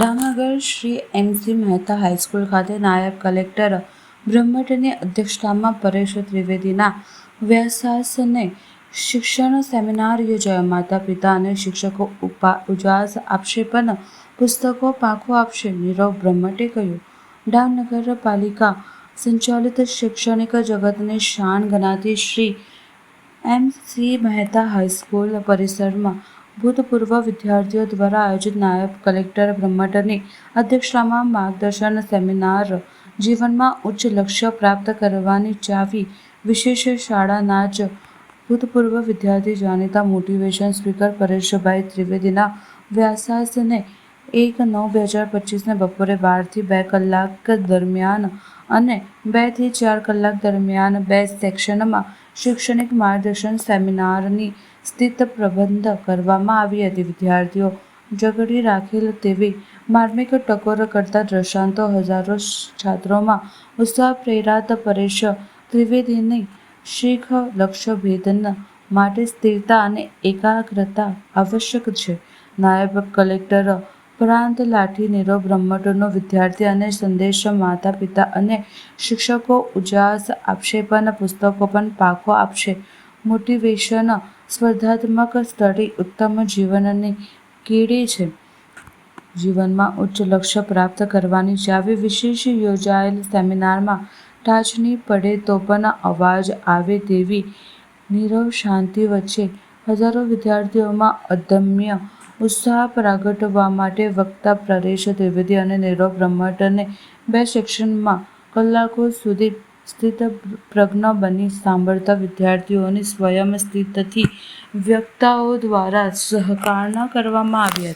Bhavnagar Shri MC Mehta high school ખાતે નાયબ collector બ્રહ્મટની અધ્યક્ષતામાં પરેશ ત્રિવેદીના વ્યાસાસને શિક્ષણ સેમિનાર યોજાયો. માતા પિતા અને શિક્ષકો ઉજાસ આપશે પણ પુસ્તકો પાંખો આપશે, નીરવ બ્રહ્મટે કહ્યું. ડામનગર પાલિકા સંચાલિત શૈક્ષણિક જગતની શાન ગણાતી Shri M C Mehta high school પરિસરમાં ભૂતપૂર્વ વિદ્યાર્થીઓ દ્વારા આયોજિત નાયબ કલેક્ટર બ્રહ્મટની અધ્યક્ષતામાં માર્ગદર્શન સેમિનાર જીવનમાં ઉચ્ચ લક્ષ્ય પ્રાપ્ત કરવાની ચાવી વિશેષ શાળાના જ ભૂતપૂર્વ વિદ્યાર્થી જાણીતા મોટિવેશન સ્પીકર પરેશભાઈ ત્રિવેદીના વ્યાસાસને એક નવ બે હજાર પચીસને બપોરે બારથી બે કલાક દરમિયાન અને બેથી ચાર કલાક દરમિયાન બે સેક્શનમાં શૈક્ષણિક માર્ગદર્શન સેમિનારની સ્થિત પ્રબંધ કરવામાં આવી હતી. વિદ્યાર્થીઓ જગડી રાખેલ તેવી માર્મિક ટકોર કરતા દ્રષ્ટાંતો હજારો છાત્રોમાં ઉત્સાહ પ્રેરાત પરેશ ત્રિવેદીની શીખ લક્ષ્યભેદન માટે સ્થિરતા અને એકાગ્રતા આવશ્યક છે. નાયબ કલેક્ટર પ્રાંત લાઠી, નીરવ બ્રહ્મટોનો વિદ્યાર્થી અને સંદેશ માતા, પિતા અને શિક્ષકો ઉજાસ આપશે પણ પુસ્તકો પણ પાકો આપશે. મોટિવેશન સ્પર્ધાત્મક સ્ટડી ઉત્તમ જીવનની કીડી છે. જીવનમાં ઉચ્ચ લક્ષ્ય પ્રાપ્ત કરવાની ચાવી વિશેષ યોજાયેલ સેમિનારમાં ટાચની પડે તો પણ અવાજ આવે તેવી નીરવ શાંતિ વચ્ચે હજારો વિદ્યાર્થીઓમાં અદમ્ય ઉત્સાહ પ્રગટવા માટે વક્તા પ્રરેશ દ્વિવેદી અને નીરવ બ્રહ્મટને બે સેક્શનમાં કલાકો સુધી સ્થિત પ્રજ્ઞ બની સાંભળતા વિદ્યાર્થીઓની સ્વયં સ્થિતથી વક્તાઓ દ્વારા સહકારના કરવામાં આવી હતી.